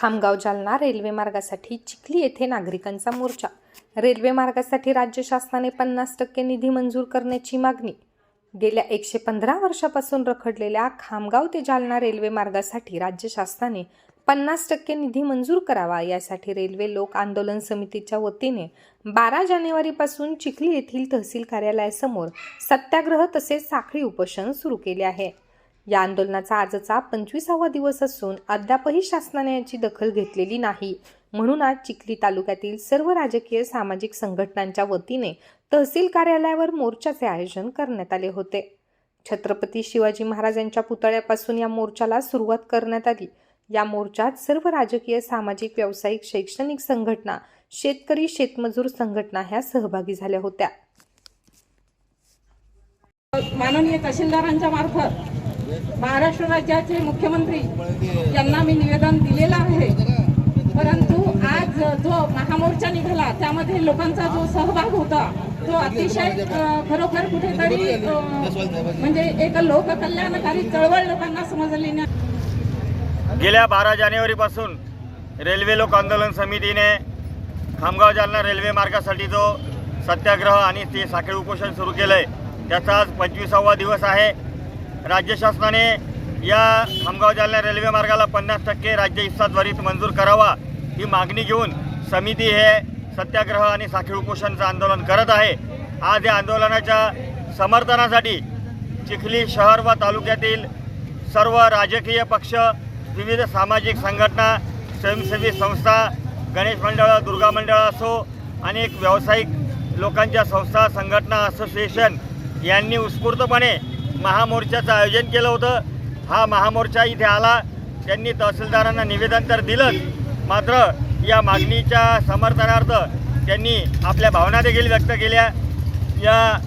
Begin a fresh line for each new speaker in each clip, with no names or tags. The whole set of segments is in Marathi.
खामगाव जालना रेल्वे मार्गासाठी चिखली येथे नागरिकांचा मोर्चा. रेल्वे मार्गासाठी राज्य शासनाने पन्नास टक्के निधी मंजूर करण्याची मागणी. गेल्या एकशे पंधरा वर्षापासून रखडलेल्या खामगाव ते जालना रेल्वे मार्गासाठी राज्य शासनाने पन्नास टक्के निधी मंजूर करावा यासाठी रेल्वे लोक आंदोलन समितीच्या वतीने बारा जानेवारीपासून चिखली येथील तहसील कार्यालयासमोर सत्याग्रह तसेच साखळी उपोषण सुरू केले आहे. या आंदोलनाचा आजचा पंचवीसावा दिवस असून अद्यापही शासनाने याची दखल घेतलेली नाही. म्हणून आज चिखली तालुक्यातील सर्व राजकीय सामाजिक संघटनांच्या वतीने तहसील कार्यालयावर मोर्चाचे आयोजन करण्यात आले होते. छत्रपती शिवाजी महाराजांच्या पुतळ्यापासून या मोर्चाला सुरुवात करण्यात आली. या मोर्चात सर्व राजकीय सामाजिक व्यावसायिक शैक्षणिक संघटना शेतकरी शेतमजूर संघटना ह्या सहभागी झाल्या होत्या.
माननीय तहसीलदारांच्या मार्फत महाराष्ट्र राज्याचे मुख्यमंत्री यांना मी निवेदन दिलेलं आहे. परंतु आज जो महामोर्चा निघाला त्यामध्ये लोकांचा जो सहभाग होता तो अतिशय खरोखर कुठेतरी म्हणजे एक लोककल्याणकारी चळवळ लोकांना समजली नाही.
गेल्या बारा जानेवारीपासून रेल्वे लोक आंदोलन समितीने खामगाव जालना रेल्वे मार्गासाठी जो सत्याग्रह आणि ते साखळी उपोषण सुरू केलं आहे त्याचा आज पंचवीसावा दिवस आहे. राज्य शासनाने या खामगाव जालना रेल्वे मार्गाला पन्नास टक्के राज्य हिस्सा त्वरित मंजूर करावा ही मागणी घेऊन समिती हे सत्याग्रह आणि साखळी उपोषणचं आंदोलन करत आहे. आज या आंदोलनाच्या समर्थनासाठी चिखली शहर व तालुक्यातील सर्व राजकीय पक्ष विविध सामाजिक संघटना स्वयंसेवी संस्था गणेश मंडळं दुर्गा मंडळं असो अनेक व्यावसायिक लोकांच्या संस्था संघटना असोसिएशन यांनी उत्स्फूर्तपणे महामोर्चाचं आयोजन केलं होतं. हा महामोर्चा इथे आला. त्यांनी तहसीलदारांना निवेदन तर दिलंच. मात्र या मागणीच्या समर्थनार्थ त्यांनी आपल्या भावना देखील व्यक्त केल्या. या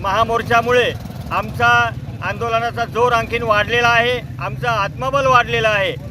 महामोर्चामुळे आमचा आंदोलनाचा जोर आणखीन वाढलेला आहे. आमचं आत्मबल वाढलेलं आहे.